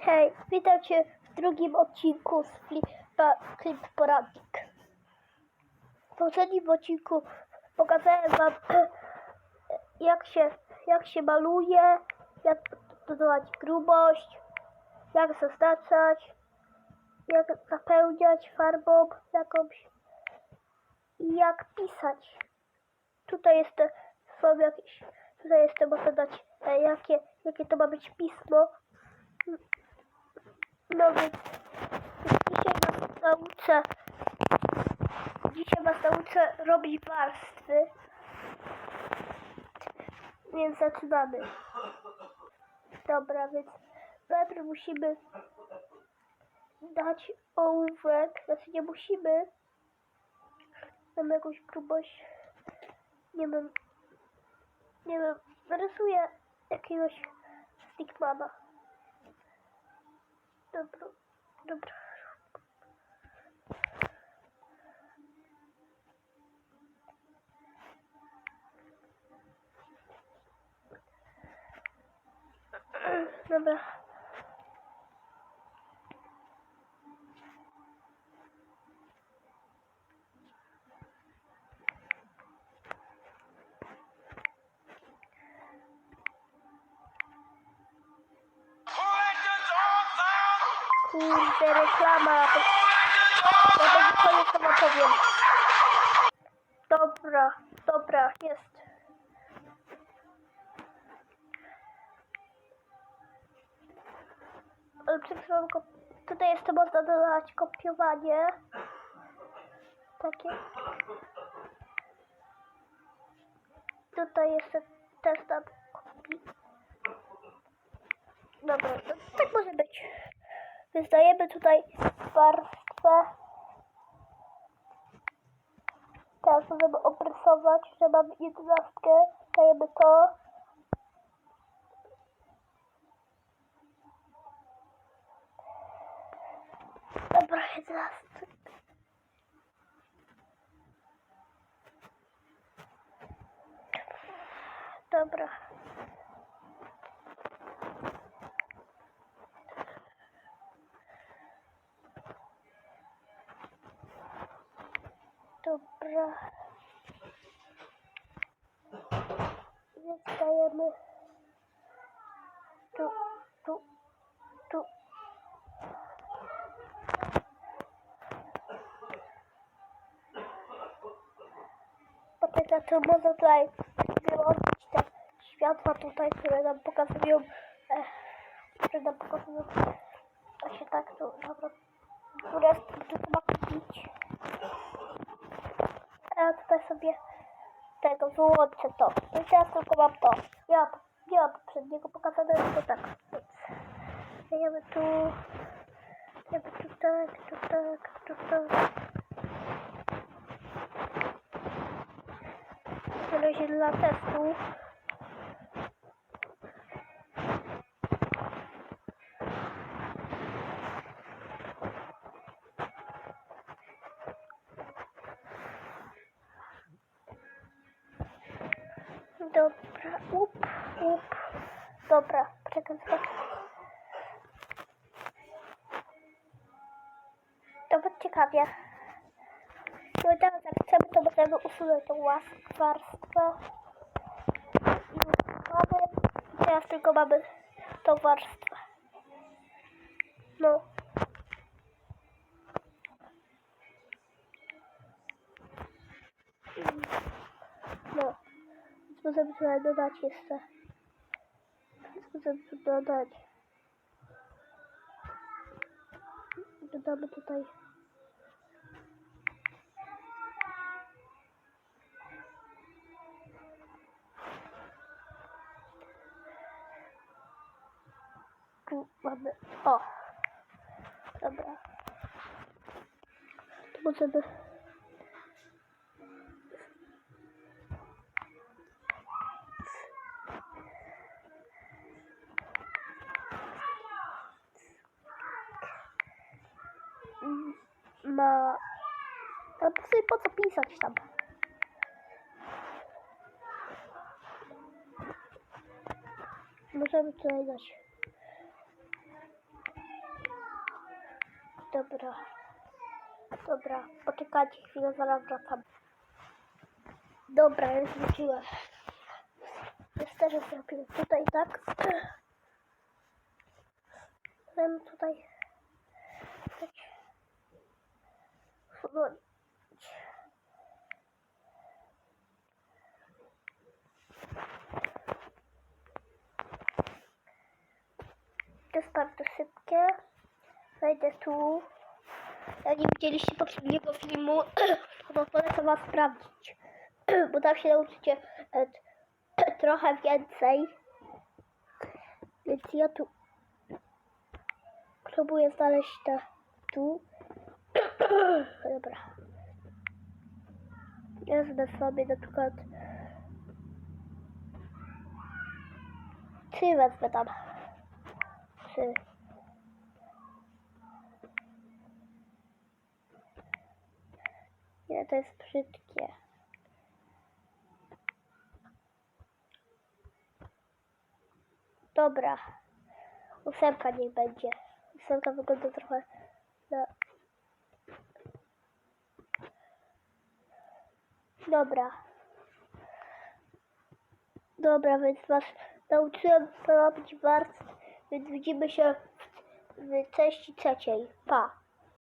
Hej, witam Cię w drugim odcinku z Flipa Clip Poradnik. W poprzednim odcinku pokazałem Wam, jak się, jak się maluje, jak dodawać grubość, jak zaznaczać, jak zapełniać farbą jakąś i jak pisać. Tutaj jest, są jakieś, tutaj jeszcze można dać, e, jakie, jakie to ma być pismo. Więc dzisiaj was nauczę, dzisiaj was nauczę robić warstwy. Więc zaczynamy. Dobra, więc najpierw musimy dać ołówek, znaczy nie musimy. Mam jakąś grubość, nie wiem, nie wiem, narysuję jakiegoś stickmana. Dobra, dobra. Dobra. Kurde, reklama. Ja będzie koniec, to powiem. Dobra, dobra, jest. Ale tutaj jeszcze można dodać kopiowanie. Takie. Tutaj jeszcze też tam kopii. Dobra, to tak może być. Wyzdajemy tutaj warstwę. Teraz możemy opresować, że mamy jedenastkę. Dajemy to. Dobra, jedenastka. Dobra. Dobra. Więc dajemy tu, tu, tu. Potem to można tutaj wyłączyć te światła tutaj, które nam pokazują, e, które nam pokazują, się tak tu, dobra, które tu trzeba kupić. A ja tutaj sobie tego wyłączę to. I teraz tylko mam to. Ja mam poprzedniego pokazane, tylko tak. Więc tu. Dajemy tu tak, tu tak, tu tak. Na razie dla testu. Dobra, up, up. Dobra, zobaczę. To będzie ciekawie. No teraz jak chcemy, to możemy usunąć tą warstwę. Usuwamy. I teraz tylko mamy tą warstwę. No. Więc możemy tutaj dodać jeszcze. Możemy tu dodać. Dodamy tutaj. Tu mamy. O! Dobra. Tu możemy. Ma. A po co- po co pisać tam? Możemy tutaj dać. Dobra. Dobra, poczekajcie chwilę, zaraz wracam. Dobra, już wróciłem. Jest też zrobię tutaj, tak? Chcę tutaj... tak To jest bardzo szybkie. Wejdę tu. Jak nie widzieliście poprzedniego filmu, to polecam was sprawdzić. Bo tam się nauczycie e, trochę więcej. Więc ja tu próbuję znaleźć te tu. Dobra. Wezmę sobie na przykład trzy wezmę tam. Trzy. Nie, to jest brzydkie. Dobra. Ósemka niech będzie. Ósemka wygląda trochę na... Dobra. Dobra, więc was nauczyłem robić warstw, więc widzimy się w, w części trzeciej. Pa.